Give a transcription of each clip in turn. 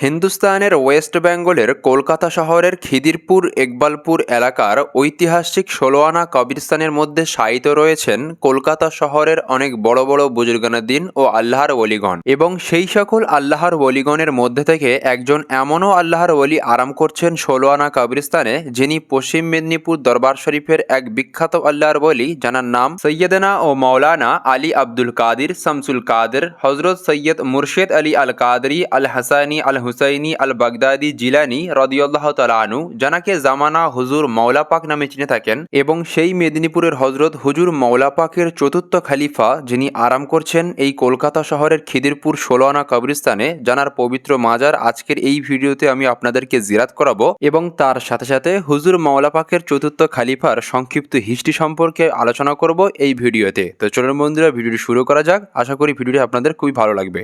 হিন্দুস্তানের ওয়েস্ট বেঙ্গলের কলকাতা শহরের খিদিরপুর ইকবালপুর এলাকার ঐতিহাসিক ষোলোয়ানা কবরস্থানের মধ্যে শায়িত রয়েছেন কলকাতা শহরের অনেক বড় বড় বুজুর্গানুদ্দিন ও আল্লাহর ওলিগণ। এবং সেই সকল আল্লাহর ওলিগণের মধ্যে থেকে একজন এমনও আল্লাহর ওলি আরাম করছেন ষোলোয়ানা কবরস্থানে, যিনি পশ্চিম মেদিনীপুর দরবার শরীফের এক বিখ্যাত আল্লাহর বলি যার নাম সৈয়দনা ও মৌলানা আলী আব্দুল কাদির শামসুল কাদের হজরত সৈয়দ মুর্শেদ আলী আল কাদরি আল হাসানি আল হুসাইনি আল বাগদাদি জিলানি রদিউল্লাহ তালানু জানাকে জামানা হুজুর মৌলা পাক নামে চিনে থাকেন এবং সেই মেদিনীপুরের হজরত হুজুর মৌলা পাকের চতুর্থ খালিফা যিনি আরাম করছেন এই কলকাতা শহরের খিদিরপুর ষোলোয়ানা কবরস্থানে জানার পবিত্র মাজার আজকের এই ভিডিওতে আমি আপনাদেরকে জিরাত করাবো এবং তার সাথে সাথে হুজুর মৌলা পাকের চতুর্থ খালিফার সংক্ষিপ্ত হিস্ট্রি সম্পর্কে আলোচনা করব এই ভিডিওতে। তো চলুন বন্ধুরা, ভিডিওটি শুরু করা যাক। আশা করি ভিডিওটি আপনাদের খুবই ভালো লাগবে।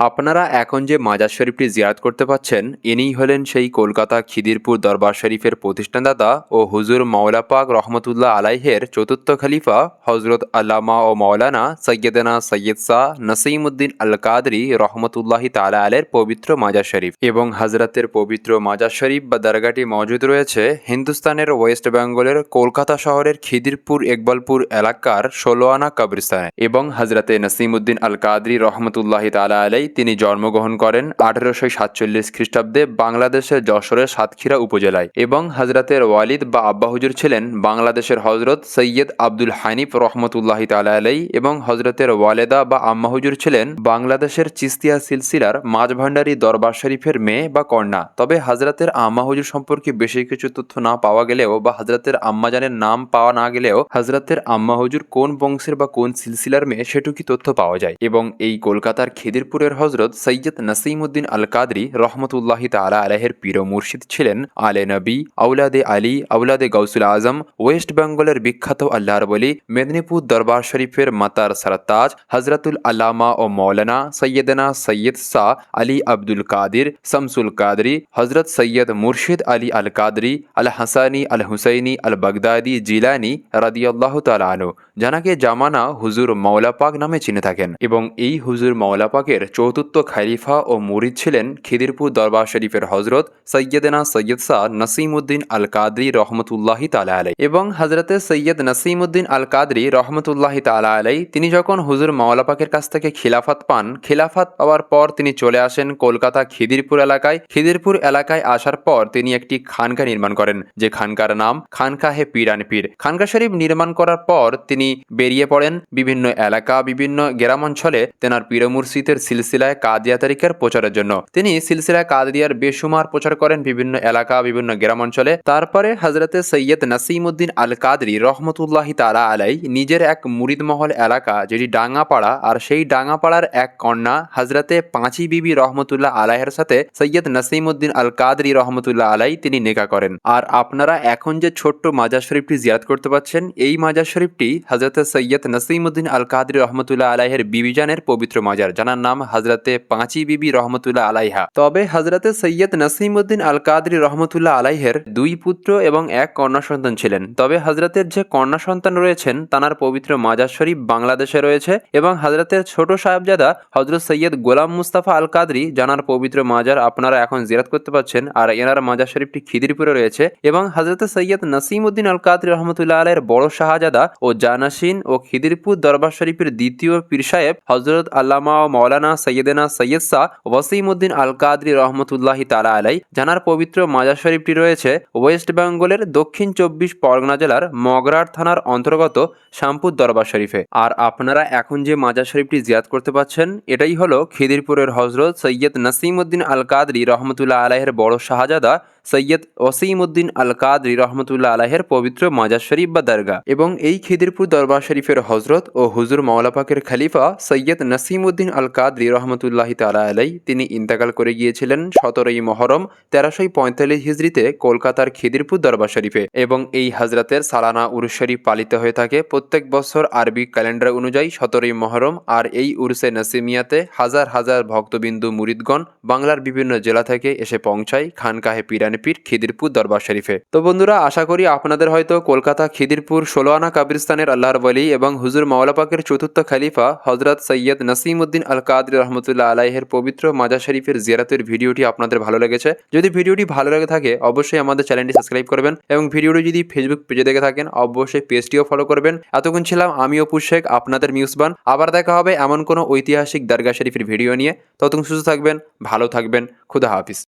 আপনারা এখন যে মাজার শরীফটি জিয়ারত করতে পাচ্ছেন, ইনিই হলেন সেই কলকাতা খিদিরপুর দরবার শরীফের প্রতিষ্ঠানদাতা ও হুজুর মাওলা পাক রহমতুল্লাহ আলাইহের চতুর্থ খলিফা হজরত আল্লামা ও মৌলানা সৈয়দনা সৈয়দ শাহ নসিমুদ্দিন আল কাদরি রহমতুল্লাহি তালা আলের পবিত্র মাজার শরীফ এবং হজরতের পবিত্র মাজার শরীফ বা দরগাটি মজুদ রয়েছে হিন্দুস্তানের ওয়েস্ট বেঙ্গলের কলকাতা শহরের খিদিরপুর ইকবালপুর এলাকার ষোলোয়ানা কবরস্থানে এবং হজরতে নসিমুদ্দিন আল কাদরি রহমতুল্লাহি তালা আলাই তিনি জন্মগ্রহণ করেন আঠারোশো সাতচল্লিশ খ্রিস্টাব্দে বাংলাদেশের যশোরের সাতক্ষীরা উপজেলায় এবং হজরতের ওয়ালিদ বা আব্বা হুজুর ছিলেন বাংলাদেশের হজরত সৈয়দ আব্দুল হানিফ রহমতুল্লাহি তালা আলাই এবং হজরতের ওয়ালেদা বা আম্মা হুজুর ছিলেন বাংলাদেশের চিস্তিয়া সিলসিলার মাঝভান্ডারী দরবার শরীফের মেয়ে বা কন্যা। তবে হজরতের আম্মা হুজুর সম্পর্কে বেশি কিছু তথ্য না পাওয়া গেলেও বা হজরতের আম্মাজানের নাম পাওয়া না গেলেও হজরতের আম্মা হুজুর কোন বংশের বা কোন সিলসিলার মেয়ে সেটুকি তথ্য পাওয়া যায় এবং এই কলকাতার খিদিরপুরের হজরত সৈয়দ নসিমুদ্দিন আল কাদরি রহমতুল্লাহি তালা আলাহের পীর ও মুর্শিদ ছিলেন আলে নবী আউলাদে আলী আউলাদে গৌসুল আজম, ওয়েস্ট বেঙ্গলের বিখ্যাত আল্লাহর বলি, মেদিনীপুর দরবার শরীফের মাতার সরতাজ হজরতুল আল্লামা ও মৌলানা সৈয়দনা সৈয়দ শাহ আলী আব্দুল কাদির, শামসুল কাদরি হজরত সৈয়দ মুর্শিদ আলী আল কাদরি আল হাসানি আল হুসাইনি আল বাগদাদি জিলানি রাদিয়াল্লাহ তালানু জানাকে জামানা হুজুর মৌলা পাক নামে চিনে থাকেন এবং এই হুজুর মৌলা পাকের চতুর্থ খালিফা ও মুরিদ ছিলেন খিদিরপুর দরবার শরীফের হজরত সৈয়দনা সৈয়দ শাহ নসিমুদ্দিন আল কাদরি রহমতুল্লাহি তালা আলাই এবং হজরতে সৈয়দ নসিমুদ্দিন আল কাদরি রহমতুল্লাহি তালা আলাই তিনি যখন হুজুর মাওলা পাকের কাছ থেকে খিলাফত পান, খিলাফত পাওয়ার পর তিনি চলে আসেন কলকাতা খিদিরপুর এলাকায়। খিদিরপুর এলাকায় আসার পর তিনি একটি খানকা নির্মাণ করেন, যে খানকার নাম খানকাহে পীরান পীর। খানকা শরীফ নির্মাণ করার পর তিনি বেরিয়ে পড়েন বিভিন্ন এলাকা, বিভিন্ন গ্রাম অঞ্চলে তেনার পীর মুর্শিদের সিলসিলায় কাদিয়া তারিখের প্রচারের জন্য। তিনি সিলসিলায় কাদিয়ার বেসুমার প্রচার করেন বিভিন্ন এলাকা, বিভিন্ন গ্রাম অঞ্চলে তারপরে হজরতে সৈয়দ নাসিমুদ্দিন আল কাদরি রহমতুল্লাহি তালা আলাই নিজের এক মুরিদমহল এলাকা, যেটি ডাঙ্গাপাড়া, আর সেই ডাঙ্গাপাড়ার এক কন্যা হজরতে পাঁচি বিবি রহমতুল্লাহ আলাহের সাথে সৈয়দ নাসিমুদ্দিন আল কাদরি রহমতুল্লাহ আলাই তিনি নেকা করেন। আর আপনারা এখন যে ছোট্ট মাজার শরীফটি জিয়াদ করতে পাচ্ছেন, এই মাজার শরীফটি হজরতে সৈয়দ নাসিমুদ্দিন আল কাদরি রহমতুল্লাহ আলাহের বিবিজানের পবিত্র মাজার, যার নাম হজরতে পাঁচি বিবি রহমতুল্লাহ আলাইহা। তবে হজরতে সৈয়দ নাসিমুদ্দিন আল কাদরি রহমতুল্লাহ আলাইহের দুই পুত্র এবং এক কন্যা সন্তান ছিলেন। তবে হজরতের যে কন্যা সন্তান রয়েছেন, তানার পবিত্র মাজার শরীফ বাংলাদেশে রয়েছে এবং হজরতের ছোট সাহেবজাদা হজরত সৈয়দ গোলাম মুস্তাফা আল কাদরি জানার পবিত্র মাজার আপনারা এখন জিরাত করতে পাচ্ছেন আর এনার মাজার শরীফটি খিদিরপুরে রয়েছে এবং হজরত সৈয়দ নাসিমুদ্দিন আল কাদরি রহমতুল্লাহ আলের বড় শাহজাদা ও জানাসিন ও খিদিরপুর দরবার শরীফের দ্বিতীয় পীর সাহেব হজরত আল্লামা ও মৌলানা সৈয়দেনা সৈয়দ শাহ ওয়াসিমুদ্দিন আল কাদরি রহমতুল্লাহি তালা আলাই জানার পবিত্র মাজার শরীফটি রয়েছে ওয়েস্ট বেঙ্গলের দক্ষিণ চব্বিশ পরগনা জেলার মগরার থানার অন্তর্গত শ্যামপুর দরবার শরীফে। আর আপনারা এখন যে মাজার শরীফটি জিয়াদ করতে পাচ্ছেন, এটাই হলো খিদিরপুরের হজরত সৈয়দ নাসিমুদ্দিন আল কাদরি রহমতুল্লাহ আলাহের বড় শাহজাদা সৈয়দ ওসিমুদ্দিন আল কাদরি রহমতুল্লাহ আলাহের পবিত্র মাজার শরীফ বা দরগা এবং এই খিদিরপুর দরবার শরীফের হজরত ও হুজুর মাওলা পাকের খলিফা সৈয়দ নাসিমুদ্দিন আল কাদরি রহমতুল্লাহি তালা আলাই তিনি ইন্তেকাল করে গিয়েছিলেন সতেরোই মহরম তেরোশোই পঁয়তাল্লিশ হিজড়িতে কলকাতার খিদিরপুর দরবার শরীফে এবং এই হজরতের সালানা উরুস শরীফ পালিত হয়ে থাকে প্রত্যেক বছর আরবি ক্যালেন্ডার অনুযায়ী সতেরোই মহরম আর এই উরুসে নাসিমিয়াতে হাজার হাজার ভক্তবিন্দু মুরিদগণ বাংলার বিভিন্ন জেলা থেকে এসে পৌঁছায় খানকাহে পিরান ছিলেন খিদিরপুর দরবার শরীফে। তো বন্ধুরা, আশা করি আপনাদের হয়তো কলকাতা খিদিরপুর ষোলোয়ানা কাবিরস্তানের আল্লাহর বলি এবং হুজুর মাওলা পাকের চতুর্থ খলিফা হজরত সৈয়দ নসিমউদ্দিন আল কাদের রহমতুল্লাহ আলাইহের পবিত্র মাজার শরীফের জিয়ারতের ভিডিওটি আপনাদের ভালো লেগেছে। যদি ভিডিওটি ভালো লেগে থাকে, অবশ্যই আমাদের চ্যানেলটি সাবস্ক্রাইব করবেন এবং ভিডিওটি যদি ফেসবুক পেজে দেখে থাকেন, অবশ্যই পেজটিও ফলো করবেন। এতক্ষণ ছিলাম আমি অপু শেখ, আপনাদের মিউসবান আবার দেখা হবে এমন কোনো ঐতিহাসিক দরগা শরীফের ভিডিও নিয়ে। ততক্ষণ সুস্থ থাকবেন, ভালো থাকবেন। খুদা হাফিজ।